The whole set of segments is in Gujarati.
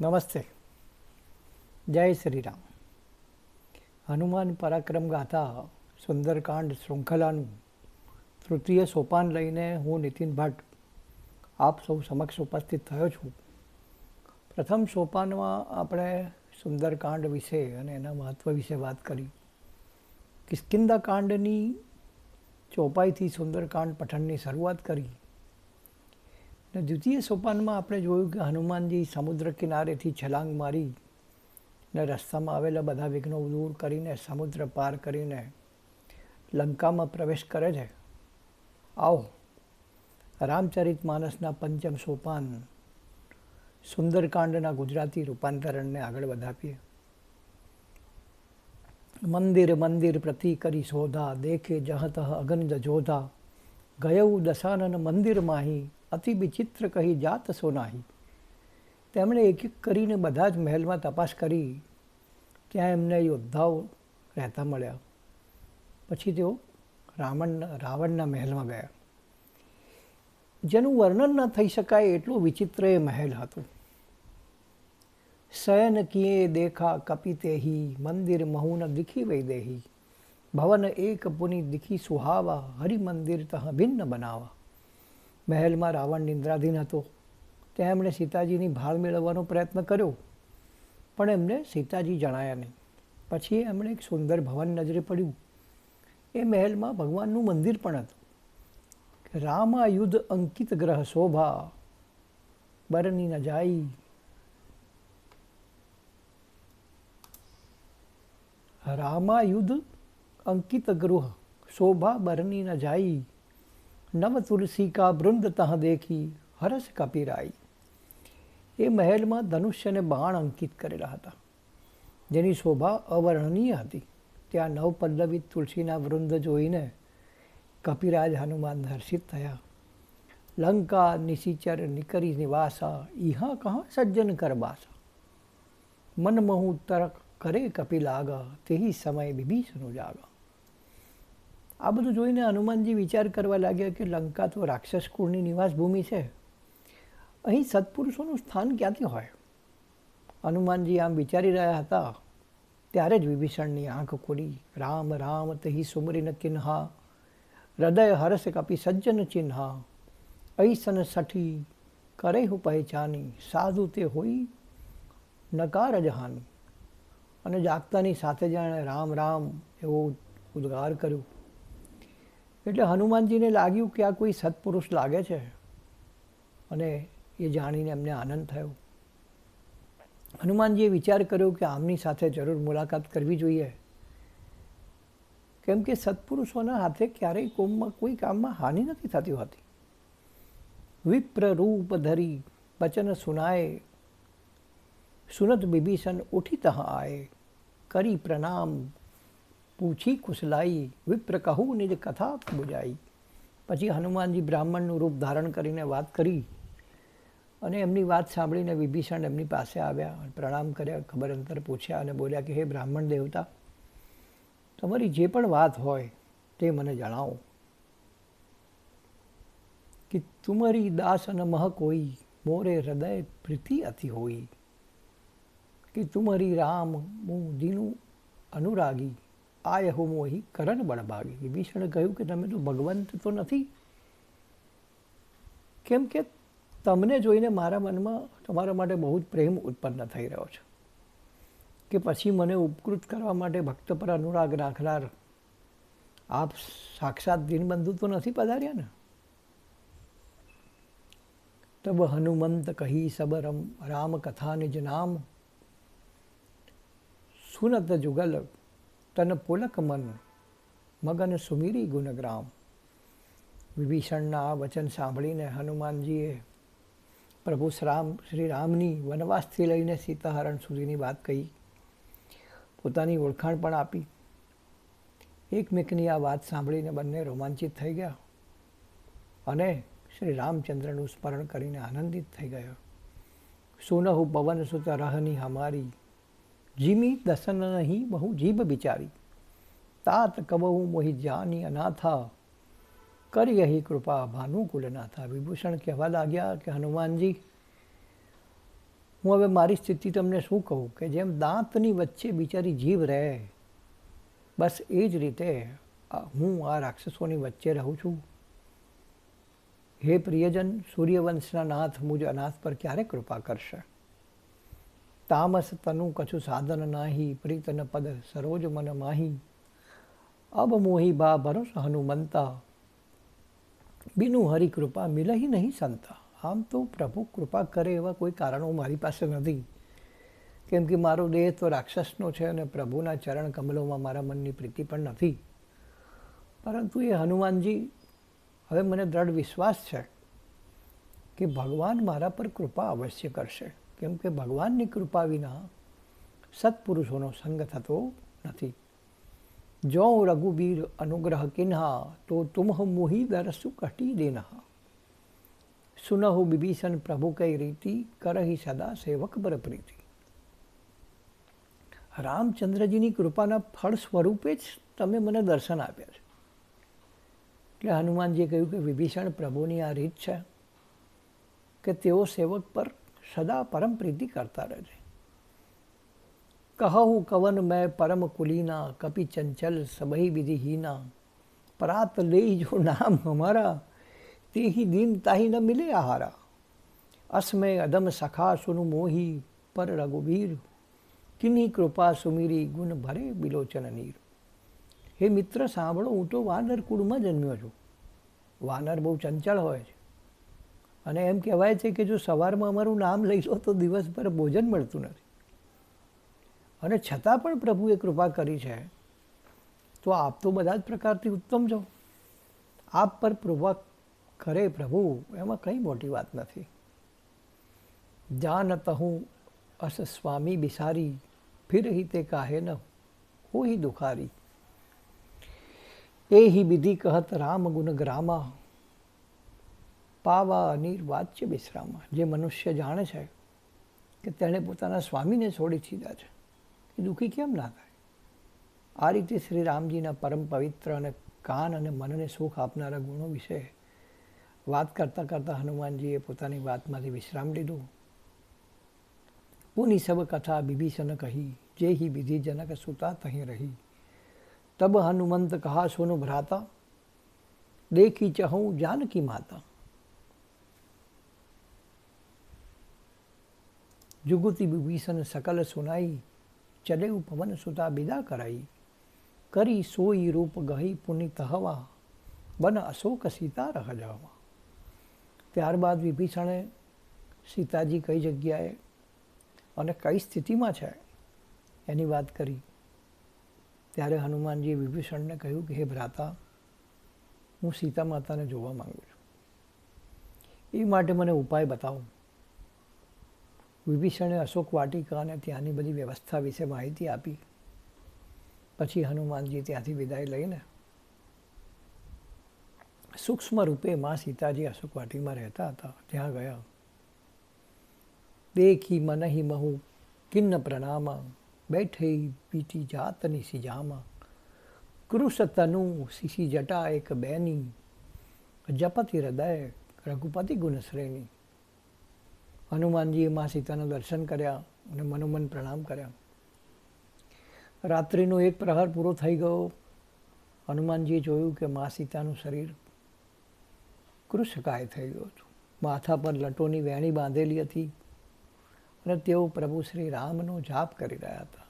નમસ્તે. જય શ્રી રામ હનુમાન પરાક્રમ ગાથા સુંદરકાંડ શૃંખલાનું તૃતીય સોપાન લઈને હું નીતિન ભટ્ટ આપ સૌ સમક્ષ ઉપસ્થિત થયો છું. પ્રથમ સોપાનમાં આપણે સુંદરકાંડ વિશે અને એના મહત્ત્વ વિશે વાત કરી. કિસ્કિંદા કાંડની ચોપાઈથી સુંદરકાંડ પઠનની શરૂઆત કરી. ને દ્વિતીય સોપાનમાં આપણે જોયું કે હનુમાનજી સમુદ્ર કિનારેથી છલાંગ મારી ને રસ્તામાં આવેલા બધા વિઘ્નો દૂર કરીને સમુદ્ર પાર કરીને લંકામાં પ્રવેશ કરે છે. આવો. રામચરિત માનસના પંચમ સોપાન સુંદરકાંડના ગુજરાતી રૂપાંતરણને આગળ વધાવીએ. મંદિર મંદિર પ્રતિ કરી શોધા, દેખે જહતઃ અગન જોધા ગયવું દશાનન મંદિર માહી અતિ વિચિત્ર કહી જાત સોનાહી તેમણે એક એક કરીને બધા જ મહેલમાં તપાસ કરી. ત્યાં એમને યોદ્ધાઓ રહેતા મળ્યા. પછી તેઓ રાવણ રાવણના મહેલમાં ગયા. જેનું વર્ણન ન થઈ શકાય એટલું વિચિત્ર એ મહેલ હતું. શયન કિયે દેખા કપિતેહી, મંદિર મહુન દીખી વૈ દેહી ભવન એક પુની દીખી સુહાવા હરિ મંદિર તહ ભિન્ન બનાવા. મહેલમાં રાવણ નિંદ્રાધીન હતો. ત્યાં એમણે સીતાજીની ભાળ મેળવવાનો પ્રયત્ન કર્યો, પણ એમને સીતાજી જણાયા નહીં. પછી એમણે એક સુંદર ભવન નજરે પડ્યું. એ મહેલમાં ભગવાનનું મંદિર પણ હતું. રામાયુદ્ધ અંકિત ગ્રહ શોભા બરની ન જાય. રામાયુદ્ધ અંકિત ગૃહ શોભા બરની ન જાય. નવ તુલસી કા વૃંદ તહ દેખી, હરસ કપિરાઈ એ મહેલમાં ધનુષ્ય અને બાણ અંકિત કરેલા હતા. જેની શોભા અવર્ણનીય હતી. ત્યાં નવ પલ્લવિત તુલસીના વૃંદ જોઈને કપિરાજ હનુમાન હર્ષિત થયા. લંકા નિશિચર નિકરી નિવાસા ઇહા કહા સજ્જન કરબાસા. મનમહુ તરક કરે કપિલાગા, તેહી સમય બિભીષણ જાગા. આ બધું જોઈને હનુમાનજી વિચાર કરવા લાગ્યા કે લંકા તો રાક્ષસ કુળની નિવાસ ભૂમિ છે. અહીં સત્પુરુષોનું સ્થાન ક્યાંથી હોય? હનુમાનજી આમ વિચારી રહ્યા હતા, ત્યારે જ વિભીષણની આંખ ખોલી. રામ રામ, તહી સુમરીન ચિન્હા, હૃદય હરસ કપી સજ્જન ચિન્હા. ઐસન સઠી, કરે હું પહેચાની, સાધુ તે હોઈ નકાર જહાની અને જાગતાની સાથે જાણે રામ રામ એવો ઉદ્ગાર કર્યો. એટલે હનુમાનજીને લાગ્યું કે આ કોઈ સત્પુરુષ લાગે છે. અને એ જાણીને એમને આનંદ થયો. હનુમાનજીએ વિચાર કર્યો કે આમની સાથે જરૂર મુલાકાત કરવી જોઈએ. કેમ કે સત્પુરુષોના હાથે ક્યારેય કોમમાં કોઈ કામમાં હાનિ નથી થતી હોતી. વિપ્ર રૂપ ધરી વચન સુનાય, સુનત બિભીષણ ઉઠી તહ આય, કરી પ્રણામ પૂછી કુશલાઈ વિપ્ર કહું નિજ કથા બુજાઈ પછી હનુમાનજી બ્રાહ્મણનું રૂપ ધારણ કરીને વાત કરી અને એમની વાત સાંભળીને વિભીષણ એમની પાસે આવ્યા, પ્રણામ કર્યા, ખબર અંતર પૂછ્યા અને બોલ્યા કે, હે બ્રાહ્મણ દેવતા, તમારી જે પણ વાત હોય તે મને જણાવો કે તુમરી દાસ અને મહ કોઈ મોરે હૃદય પ્રીતિ અતિ હોઈ કે તુમરી રામ હું દીનું અનુરાગી આય હું મોહી કરણ બળભાગી વિભીષણે કહ્યું કે તમે તો ભગવંત તો નથી. કેમ કે તમને જોઈને મારા મનમાં, તમારા માટે બહુ જ પ્રેમ ઉત્પન્ન થઈ રહ્યો છે. કે પછી મને ઉપકૃત કરવા માટે ભક્ત પર અનુરાગ રાખનાર આપ સાક્ષાત દિનબંધુ તો નથી પધાર્યા ને? તબ હનુમંત કહી સબરમ રામ કથા નિજ નામ. સુનત જુગલ તન પુલક મન, મગન સુમીરી ગુણગ્રામ. વિભીષણના વચન સાંભળીને હનુમાનજીએ પ્રભુ શ્રામ, શ્રી રામની વનવાસથી લઈને સીતાહરણ સુધીની વાત કહી. પોતાની ઓળખાણ પણ આપી. એકમેકની આ વાત સાંભળીને બંને રોમાંચિત થઈ ગયા અને શ્રી રામચંદ્રનું સ્મરણ કરીને આનંદિત થઈ ગયો. સુનહુ પવન સુત રહની હમારી જીમી દસન નહીં બહુ જીભ બિચારી તાત કબહુ મોહી જાની અનાથા કરી અહીં કૃપા ભાનુકુલનાથા વિભૂષણ કહેવા લાગ્યા કે હનુમાનજી હું હવે મારી સ્થિતિ તમને શું કહું કે જેમ દાંતની વચ્ચે બિચારી જીવ રહે બસ એ જ રીતે હું આ રાક્ષસોની વચ્ચે રહું છું હે પ્રિયજન સૂર્યવંશના નાથ મુજ અનાથ પર ક્યારે કૃપા કરશે તામસ તનુ કછુ સાધન નાહી પ્રીતન પદ સરોજ મન માહી અબ મોહી બા ભરોસ હનુમંતા બિનુ હરિ કૃપા મિલહી નહીં સંતા આમ તો પ્રભુ કૃપા કરે એવા કોઈ કારણો મારી પાસે નથી કેમ કે મારો દેહ તો રાક્ષસનો છે અને પ્રભુના ચરણ કમલોમાં મારા મનની પ્રીતિ પણ નથી પરંતુ એ હનુમાનજી હવે મને દ્રઢ વિશ્વાસ છે કે ભગવાન મારા પર કૃપા અવશ્ય કરશે। કેમ કે ભગવાનની કૃપા વિના સત્પુરુષોનો સંગ થતો નથી. જો રઘુબીર અનુગ્રહ કિન્હા, તો તુમહ મોહી દરસુ કટી દેનહા સુનહુ વિભીષણ પ્રભુ કઈ રીતિ કરહી સદા સેવક પર પ્રીતિ. રામચંદ્રજીની કૃપાના ફળ સ્વરૂપે જ તમે મને દર્શન આપ્યા છે. એટલે હનુમાનજીએ કહ્યું કે વિભીષણ પ્રભુની આ રીત છે કે તેઓ સેવક પર સદા પરમ પ્રીતિ કરતા રહે છે કહું કવન મેં પરમ કુલીના કપી ચંચલ સબહી વિધિહીના પરાત લે જો નામ હમારા તેહી દીન તાહી ન મિલે આહારા અસ્મે અદમ સખા સુનુ મોહી પર રઘુવીર કિની કૃપા સુમીરી ગુણ ભરે બિલોચન નીર હે મિત્ર સાંભળો હું તો વાનર કુળમાં જન્મ્યો છું વાનર બહુ ચંચળ હોય છે અને એમ કહેવાય છે કે જો સવારમાં અમારું નામ લઈ લો તો દિવસભર ભોજન મળતું નથી. અને છતાં પણ પ્રભુએ કૃપા કરી છે, તો આપ તો બધા જ પ્રકારથી ઉત્તમ છો. આપ પર કૃપા કરે પ્રભુ, એમાં કંઈ મોટી વાત નથી. જાનત હું અસ સ્વામી બિસારી, ફિર હી તે કાહે ન હો હી દુખારી. એ હિ વિધિ કહત રામ ગુણ ગ્રામા. પાવા અનિર્વાચ્ય વિશ્રામ. જે મનુષ્ય જાણે છે કે તેણે પોતાના સ્વામીને છોડી દીધા છે. એ દુઃખી કેમ ના થાય? આ રીતે શ્રી રામજીના પરમ પવિત્ર અને કાન અને મનને સુખ આપનારા ગુણો વિશે વાત કરતાં કરતાં હનુમાનજીએ પોતાની વાતમાંથી વિશ્રામ લીધું. પુની સબ કથા બિભીષણ કહી, જે હિ વિધિજનક સુતા તહીં રહી. તબ હનુમંત કહા, સોનું ભ્રાતા, દેખી ચહું જાનકી માતા. જુગુતિ વિભીષણ સકલ સુનાઈ ચલેવ પવન સુતા બિદા કરાઈ. કરી સોઈ રૂપ ગહી પુનિત હવા બન અશોક સીતા રહ જાવા. ત્યારબાદ વિભીષણે સીતાજી કઈ જગ્યાએ અને કઈ સ્થિતિમાં છે એની વાત કરી. ત્યારે હનુમાનજીએ વિભીષણને કહ્યું કે, હે ભ્રાતા, હું સીતા માતાને જોવા માગું છું. એ માટે મને ઉપાય બતાવો. વિભીષણે અશોક વાટિકાને ત્યાંની બધી વ્યવસ્થા વિશે માહિતી આપી. પછી હનુમાનજી ત્યાંથી વિદાય લઈને સૂક્ષ્મ રૂપે માં સીતાજી અશોક વાટીમાં રહેતા હતા. ત્યાં ગયા. દેખી મનહી મહુ કિન્ન પ્રણામા, બેઠે પીટી જાતની સિજામાં. કૃષ તનુ શીશી જટા એક બેની, જપતિ હૃદય રઘુપતિ ગુણ શ્રેણી હનુમાનજીએ મા સીતાના દર્શન કર્યા અને મનોમન પ્રણામ કર્યા. રાત્રિનો એક પ્રહાર પૂરો થઈ ગયો. હનુમાનજીએ જોયું કે મા સીતાનું શરીર કૃષકાય થઈ ગયું હતું. માથા પર લટોની વેણી બાંધેલી હતી અને તેઓ પ્રભુ શ્રી રામનો જાપ કરી રહ્યા હતા.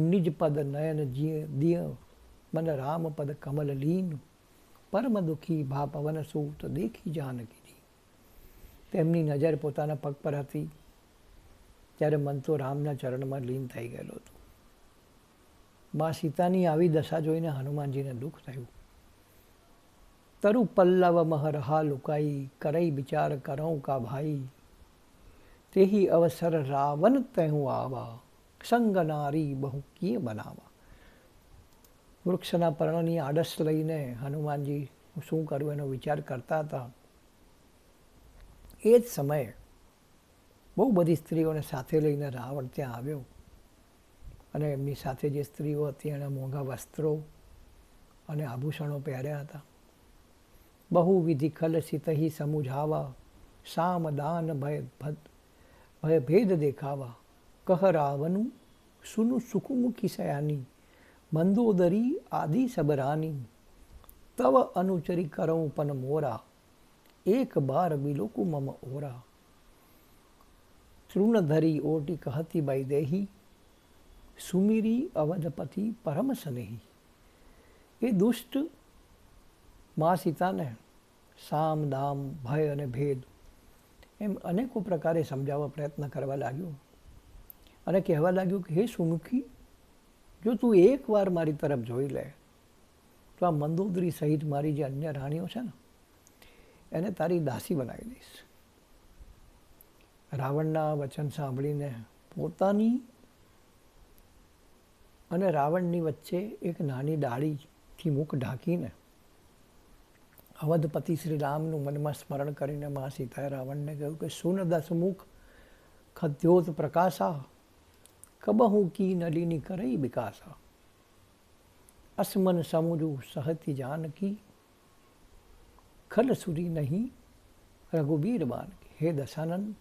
નિજ પદ નયન દિય મન રામ પદ કમલ લીન. પરમ દુઃખી ભા પવન સૂત દેખી જાનકી. તેમની નજર પોતાના પગ પર હતી ત્યારે મન તો રામના ચરણમાં લીન થઈ ગયેલો હતું. મા સીતાની આવી દશા જોઈને હનુમાનજીને દુઃખ થયું. તરુ પલ્લવ મહરહા લુકાઈ કરઈ વિચાર કરો કા ભાઈ, તેહી અવસર રાવણ તહું આવા, સંગ નારી બહુ કિય બનાવા. વૃક્ષના પર્ણની આડસ લઈને હનુમાનજી શું કરવું એનો વિચાર કરતા હતા. એ જ સમયે બહુ બધી સ્ત્રીઓને સાથે લઈને રાવણ ત્યાં આવ્યો. અને એમની સાથે જે સ્ત્રીઓ હતી એણે મોંઘા વસ્ત્રો અને આભૂષણો પહેર્યા હતા. બહુવિધિ ખલસિત હિ સમુઝાવા સામ દાન ભય ભય ભેદ દેખાવા, કહ રાવનું સુનું સુખમુખી સયાની, મંદોદરી આદિ સબરાની, તવ અનુચરી કરઉં પન મોરા એક બાર બિલોકુ મમ ઓરા. તૃણધરી ઓટી કહતી બાઈ દેહી, સુમિરી અવધપતિ પરમ સનેહી. એ દુષ્ટ મા સીતાને સામ, દામ, ભય અને ભેદ એમ અનેકો પ્રકારે સમજાવવા પ્રયત્ન કરવા લાગ્યો. અને કહેવા લાગ્યું કે, હે સુમુખી, જો તું એકવાર મારી તરફ જોઈ લે, તો આ મંદોદરી સહિત મારી જે અન્ય રાણીઓ છે ને એને તારી દાસી બનાવી દઈશ. રાવણના વચન સાંભળીને પોતાની અને રાવણની વચ્ચે એક નાની ડાળીથી મુખ ઢાંકીને અવધપતિ શ્રી રામનું મનમાં સ્મરણ કરીને મા સીતાએ રાવણને કહ્યું કે, સુન દસમુખ ખદ્યોત પ્રકાશા, કબહુ કી નલિની કરઈ વિકાસા અસમન સમુજુ સહતી જાનકી ખલ સુરી નહીં. રઘુબીર બાન હે દશાનંદ,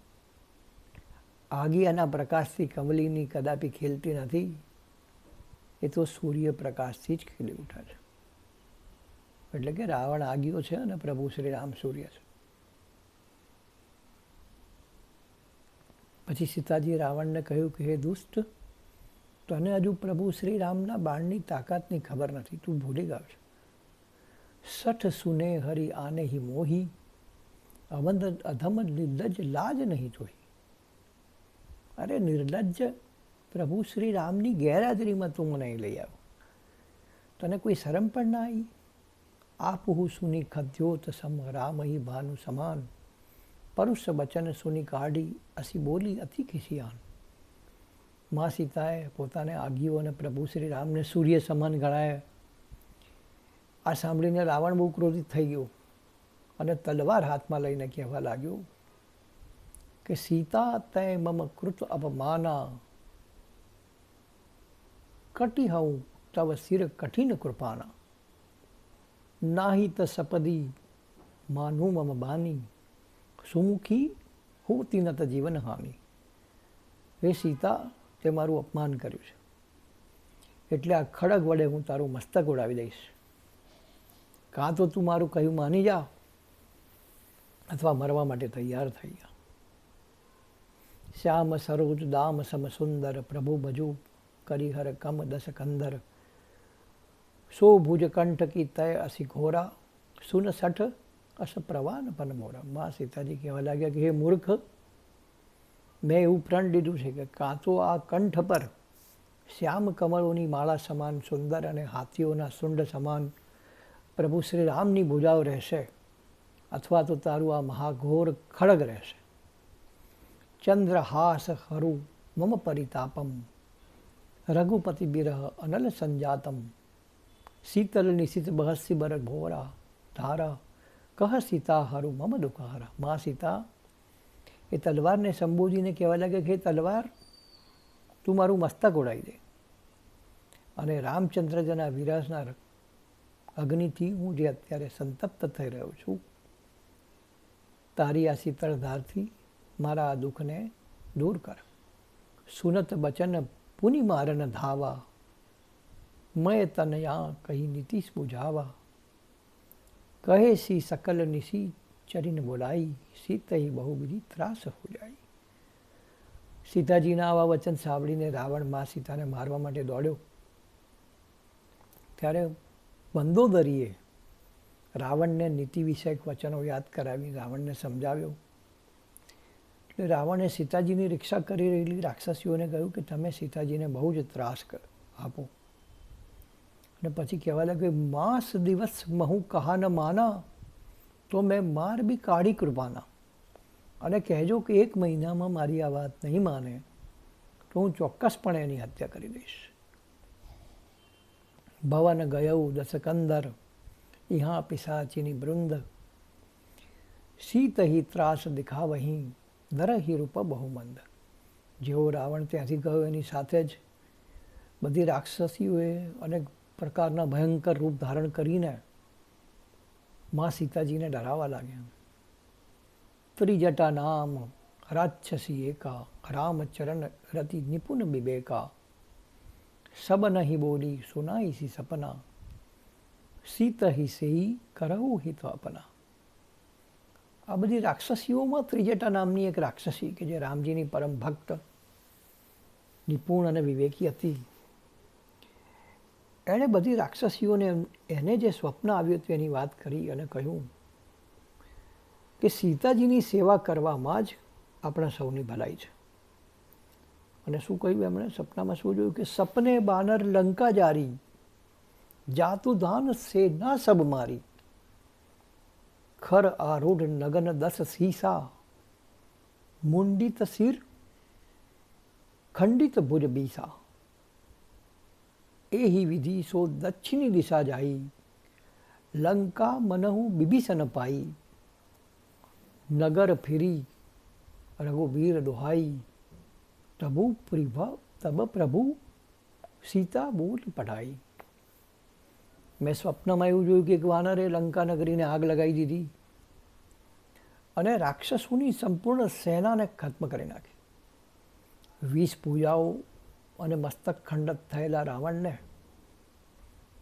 આગિયાના પ્રકાશથી કમલીની કદાપી ખેલતી નથી. એ તો સૂર્યપ્રકાશથી જ ખીલી ઉઠે છે. એટલે કે રાવણ આગિયો છે અને પ્રભુ શ્રી રામ સૂર્ય છે. પછી સીતાજી રાવણને કહ્યું કે, હે દુષ્ટ, તને હજુ પ્રભુ શ્રી રામના બાણની તાકાતની ખબર નથી. તું ભૂલી ગયો છે. સઠ સુને હરી આને હિ મોહી અવંધ અધમ નિર્લજ લાજ નહીં જોઈ અરે નિર્લજ્જ પ્રભુ શ્રી રામની ગેરહાજરીમાં તું મને લઈ આવ્યો તને કોઈ શરમ પણ ના આવી આપહુ સુની ખદ્યોત સમ રામ હિ ભાનુ સમાન પરુષ વચન સુની કાઢી અસી બોલી અતિ ખિસિયાન મા સીતાએ પોતાને આગીઓ અને પ્રભુ શ્રી રામને સૂર્ય સમાન ગણાય આ સાંભળીને રાવણ બહુ ક્રોધિત થઈ ગયો અને તલવાર હાથમાં લઈને કહેવા લાગ્યો કે, સીતા, તે મમ કૃત અપમાના. કટી હઉં તવ શિર કઠિન કૃપાના. નાહી ત સપદી માનું મમ બાની. સુમુખી હોતી નત જીવન હામી હે સીતા, તે મારું અપમાન કર્યું છે. એટલે આ ખડગ વડે હું તારું મસ્તક ઉડાવી દઈશ. કાં તો તું મારું કહ્યું માની જા અથવા મરવા માટે તૈયાર થઈ જા. શ્યામ સરોજ દામ સમ સુંદર પ્રભુ ભજુ કરીહર કમ દસ કંદર. સો ભુજ કંઠ કી તય અસી ઘોરા, સુન સઠ અસ પ્રવાન પન મોરા. મા સીતાજી, કહેવા લાગ્યા કે હે મૂર્ખ, મેં એવું પ્રણ લીધું છે કે કાં તો આ કંઠ પર શ્યામ કમળોની માળા સમાન સુંદર અને હાથીઓના સુંડ સમાન પ્રભુ શ્રી રામની ભૂજાઓ રહેશે અથવા તો તારું આ મહાઘોર ખડગ રહેશે. ચંદ્રહાસ હરુ મમ પરિતાપમ, રઘુપતિ બિરહ અનલ સંજાતમ, શીતલ નિશિત બહસી બર ઘોરા, ધારા, કહ સીતા હરુ મમ દુકારા મા સીતા, એ તલવારને સંબોધીને કહેવા લાગે કે તલવાર, તું મારું મસ્તક ઉડાવી દે. અને રામચંદ્રજના વિરાસના અગ્નિથી હું જે અત્યારે સંતપ્ત થઈ રહ્યો છું, તારી આ શીતળ ધારથી મારા આ દુઃખને દૂર કર. સુનત બચન પુનિમારન ધાવા. મય તનયા કહી નીતિશ બુઝાવા કહે સી સકલ નિશી ચરીને બોલાઈ સીતઈ બહુ બધી ત્રાસ હો જાય. સીતાજીના આવા વચન સાંભળીને રાવણમાં સીતાને મારવા માટે દોડ્યો. ત્યારે બંદોદરીએ રાવણને નીતિ વિષયક વચનો યાદ કરાવી રાવણને સમજાવ્યો. એટલે રાવણે સીતાજીની રક્ષા કરી રહેલી રાક્ષસીઓને કહ્યું કે તમે સીતાજીને બહુ જ ત્રાસ આપો. અને પછી કહેવા લાગ્યું, માસ દિવસ મહુ કહા ન માના, તો મેં માર બી કાઢી કૃપાના અને કહેજો કે એક મહિનામાં મારી આ વાત નહીં માને, તો હું ચોક્કસપણે એની હત્યા કરી દઈશ. ભવન ગયું દસકંદર ઇહા પિસાચીની વૃંદ સીતહી ત્રાસ દિખાવહી દરહી રૂપ બહુમંદ. જેવો રાવણ ત્યાંથી ગયો એની સાથે જ. બધી રાક્ષસીઓએ અનેક પ્રકારના ભયંકર રૂપ ધારણ કરીને મા સીતાજીને ડરાવવા લાગ્યા. ત્રિજટા નામ, રાક્ષસી એકા, રામચરણ રતિ નિપુણ બિબેકા. સબ હિ બોલી સી સપના. સીત હિ સેઈ કરવું હિત અપના આ બધી રાક્ષસીઓમાં ત્રિજટા નામની એક રાક્ષસી કે જે રામજીની પરમ ભક્ત, નિપુણ અને વિવેકી હતી. એણે બધી રાક્ષસીઓને એને જે સ્વપ્ન આવ્યું હતું એની વાત કરી અને કહ્યું કે સીતાજીની સેવા કરવામાં જ આપણા સૌની ભલાઈ છે. અને શું કહ્યું એમણે સપનામાં શું જોયું કે સપને બાનર લંકા જારી જાતુ દાન સે ના સબ મારી ખર આરૂઢ નગન દસ સીસા મુંડિત સિર ખંડિત ભુજ બીસા એહી વિધિ સો દક્ષિણી દિશા જાઈ લંકા મનહુ બિભીષણ પાઈ નગર ફિરી રઘુવીર દોહાઈ પ્રભુ પ્રિભા તબ પ્રભુ સીતા બોલ પઢાઈ મેં સ્વપ્નમાં એવું જોયું કે એક વાનરે લંકા નગરીને આગ લગાવી દીધી અને રાક્ષસોની સંપૂર્ણ સેનાને ખત્મ કરી નાખી વીસ પૂજાઓ અને મસ્તક ખંડત થયેલા રાવણને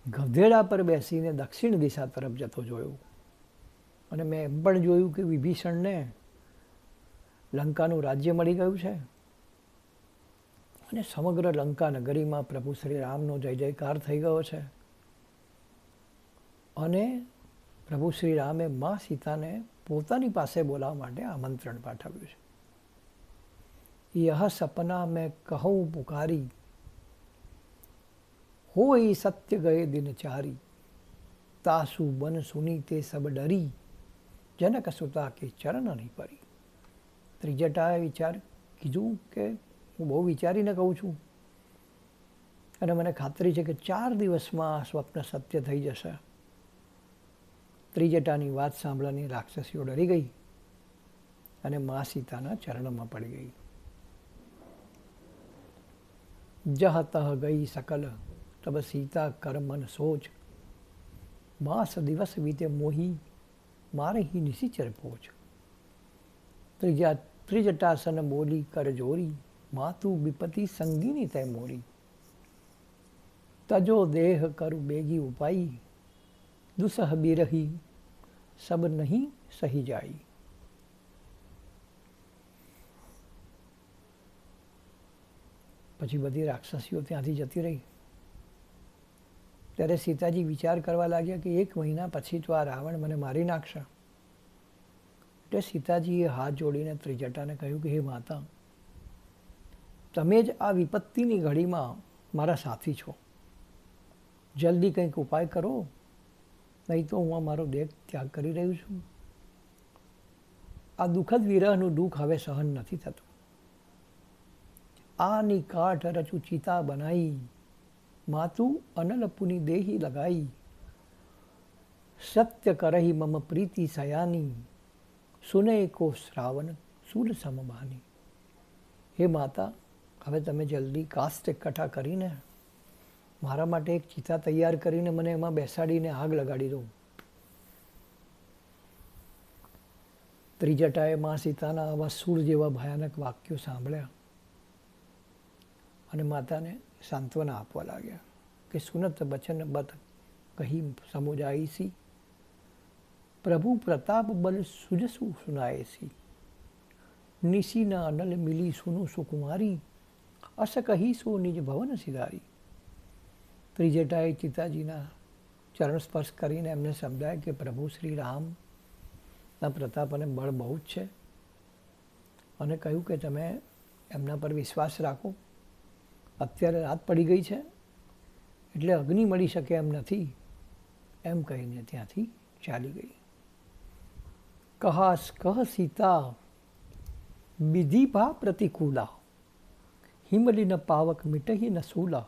ગધેડા પર બેસીને દક્ષિણ દિશા તરફ જતો જોયો અને મેં એમ પણ જોયું કે વિભીષણને લંકાનું રાજ્ય મળી ગયું છે। અને સમગ્ર લંકા નગરીમાં પ્રભુ શ્રી રામનો જય જયકાર થઈ ગયો છે. અને પ્રભુ શ્રી રામે મા સીતાને પોતાની પાસે બોલાવવા માટે આમંત્રણ પાઠવ્યું છે. યહ સપના મેં કહું પુકારી, હોય સત્ય ગયે દિન ચારી. તાસુ બન સુની તે સબ ડરી, જનક સુતા કે ચરણ નહીં પરી. ત્રિજટાએ વિચાર કીધું કે હું બહુ વિચારીને કહું છું. અને મને ખાતરી છે કે ચાર દિવસમાં સ્વપ્ન સત્ય થઈ જશે. ત્રિજટાની વાત સાંભળવાની રાક્ષસીઓ ડરી ગઈ અને મા સીતાના ચરણમાં પડી ગઈ. જહ તહ ગઈ સકલ, તબ સીતા કરમન સોચ. માસ દિવસ વીતે મોહી, મારે હી નિશિચર પહોંચ ત્રીજા, ત્રિજટાસન બોલી કર જોરી. માતુ વિપતિ સંગીની તે મોરી તજો દેહ કરુ બેગી ઉપાઈ. દુસહ બિરહી, સબ નહીં સહી જાય. પછી બધી રાક્ષસીઓ ત્યાંથી જતી રહી. ત્યારે સીતાજી વિચાર કરવા લાગ્યા કે એક મહિના પછી તો આ રાવણ મને મારી નાખશે. એટલે સીતાજીએ હાથ જોડીને ત્રિજટાને કહ્યું કે, હે માતા તમે જ આ વિપત્તિની ઘડીમાં મારા સાથી છો. જલ્દી કંઈક ઉપાય કરો, નહીં તો હું આ મારો દેહ ત્યાગ કરી રહ્યું છું. આ દુઃખદ વિરહનું દુઃખ હવે સહન નથી થતું. આની કાઠ રચુ ચિતા બનાવી માતું અનલપુની દેહી લગાઈ. સત્ય કરહી મમ પ્રીતિ સયાની, સુને કો શ્રાવણ સુર સમબાની. હે માતા હવે તમે જલ્દી કાસ્ટ એકઠા કરીને મારા માટે એક ચિતા તૈયાર કરીને મને એમાં બેસાડીને આગ લગાડી દો. ત્રિજટાએ મા સીતાના આવા સૂર જેવા ભયાનક વાક્યો સાંભળ્યા અને માતાને સાંત્વના આપવા લાગ્યા કે, સુનત બચન બત કહી સમુજાઈસી પ્રભુ પ્રતાપ બલ સુજસુ સુનાયેસી નિશીના અનલ મિલી સુનું સુકુમારી. અસ કહી સો નિજ ભવન સિધારી. ત્રિજટાએ ચિતાજીના ચરણ સ્પર્શ કરીને એમને સમજાય કે પ્રભુ શ્રી રામના પ્રતાપ અને બળ બહુ જ છે. અને કહ્યું કે તમે એમના પર વિશ્વાસ રાખો. અત્યારે રાત પડી ગઈ છે. એટલે અગ્નિ મળી શકે એમ નથી. એમ કહીને ત્યાંથી ચાલી ગઈ. કહાસ કહ સીતા વિધિભા પ્રતિકૂલા. હિમલીન પાવક મિટહી ન સૂલા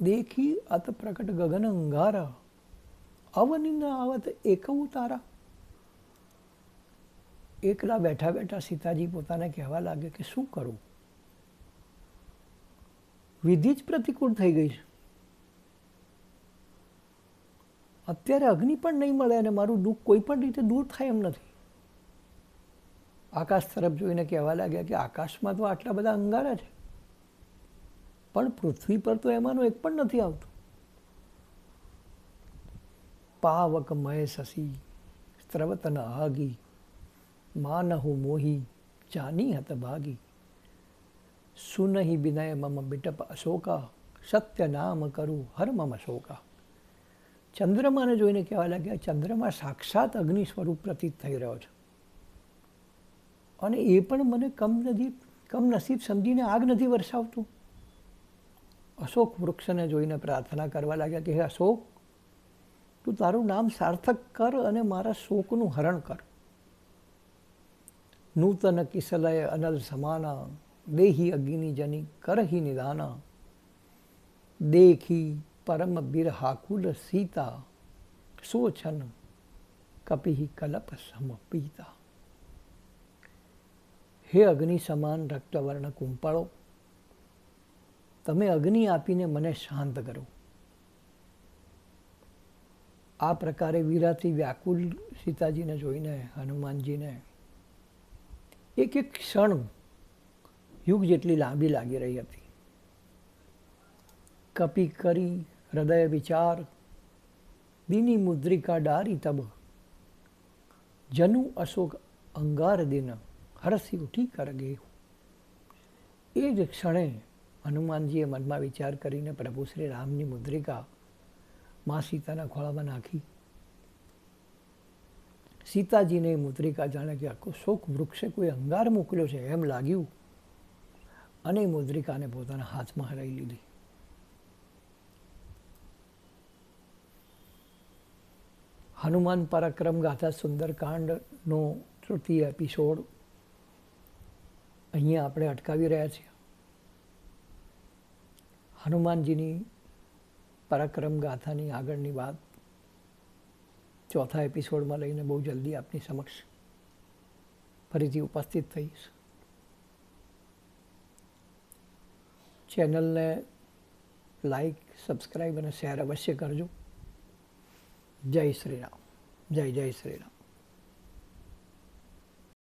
દેખી અત પ્રકટ ગગન અંગારા અવની ન આવત એકવ તારા એકલા બેઠા બેઠા સીતાજી પોતાને કહેવા લાગે કે શું કરું વિધિ જ પ્રતિકૂળ થઈ ગઈ છે અત્યારે અગ્નિ પણ નહીં મળે અને મારું દુઃખ કોઈ પણ રીતે દૂર થાય એમ નથી આકાશ તરફ જોઈને કહેવા લાગ્યા કે આકાશમાં તો આટલા બધા અંગારા છે. પણ પૃથ્વી પર તો એમાંનું એક પણ નથી આવતું. પાવક મય શશી સ્ત્રવતન આગી માનહુ મોહી, જાની હત ભાગી. સુનહી વિનય મમ બિટપ અશોકા, સત્ય નામ કરું હર મમ શોકા. ચંદ્રમાને જોઈને કહેવા લાગ્યા, ચંદ્રમા સાક્ષાત અગ્નિ સ્વરૂપ પ્રતીત થઈ રહ્યો છે. અને એ પણ મને કમ નજીબ કમ સમજીને આગ નથી વરસાવતું. અશોક વૃક્ષને જોઈને પ્રાર્થના કરવા લાગ્યા કે, હે અશોક, તું તારું નામ સાર્થક કર અને મારા શોકનું હરણ કર. નૂતન કિસલય અનલ સમાના, દેહી અગ્નિ જની કરહી નિદાના. દેખી પરમ બિરહાકુલ સીતા સોછન કપિ કલપ સમપીતા. હે અગ્નિ સમાન રક્તવર્ણ કુંપાળો, તમે અગ્નિ આપીને મને શાંત કરો. આ પ્રકારે વીરાથી વ્યાકુલ સીતાજીને જોઈને, હનુમાનજીને એક એક ક્ષણ યુગ જેટલી લાંબી લાગી રહી હતી. કપી કરી, હૃદય વિચાર, દીની મુદ્રિકા ડારી તબ, જનુ અશોક અંગાર દિન હરસી ઉઠી કર ગયું. એ જ ક્ષણે હનુમાનજીએ મનમાં વિચાર કરીને પ્રભુ શ્રી રામની મુદ્રિકા મા સીતાના ખોળામાં નાખી. સીતાજીને એ મુદ્રિકા જાણે કે આખો શોક વૃક્ષે કોઈ અંગાર મોકલ્યો છે એમ લાગ્યું અને એ મુદ્રિકાને પોતાના હાથમાં હરાઈ લીધી. હનુમાન પરાક્રમ ગાથા સુંદરકાંડનો તૃતીય એપિસોડ અહીંયા આપણે અટકાવી રહ્યા છીએ. હનુમાનજીની પરાક્રમ ગાથાની આગળની વાત ચોથા એપિસોડમાં લઈને બહુ જલ્દી આપની સમક્ષ ફરીથી ઉપસ્થિત થઈશ. ચેનલને લાઈક, સબસ્ક્રાઈબ અને શેર અવશ્ય કરજો. જય શ્રી રામ. જય જય શ્રી રામ.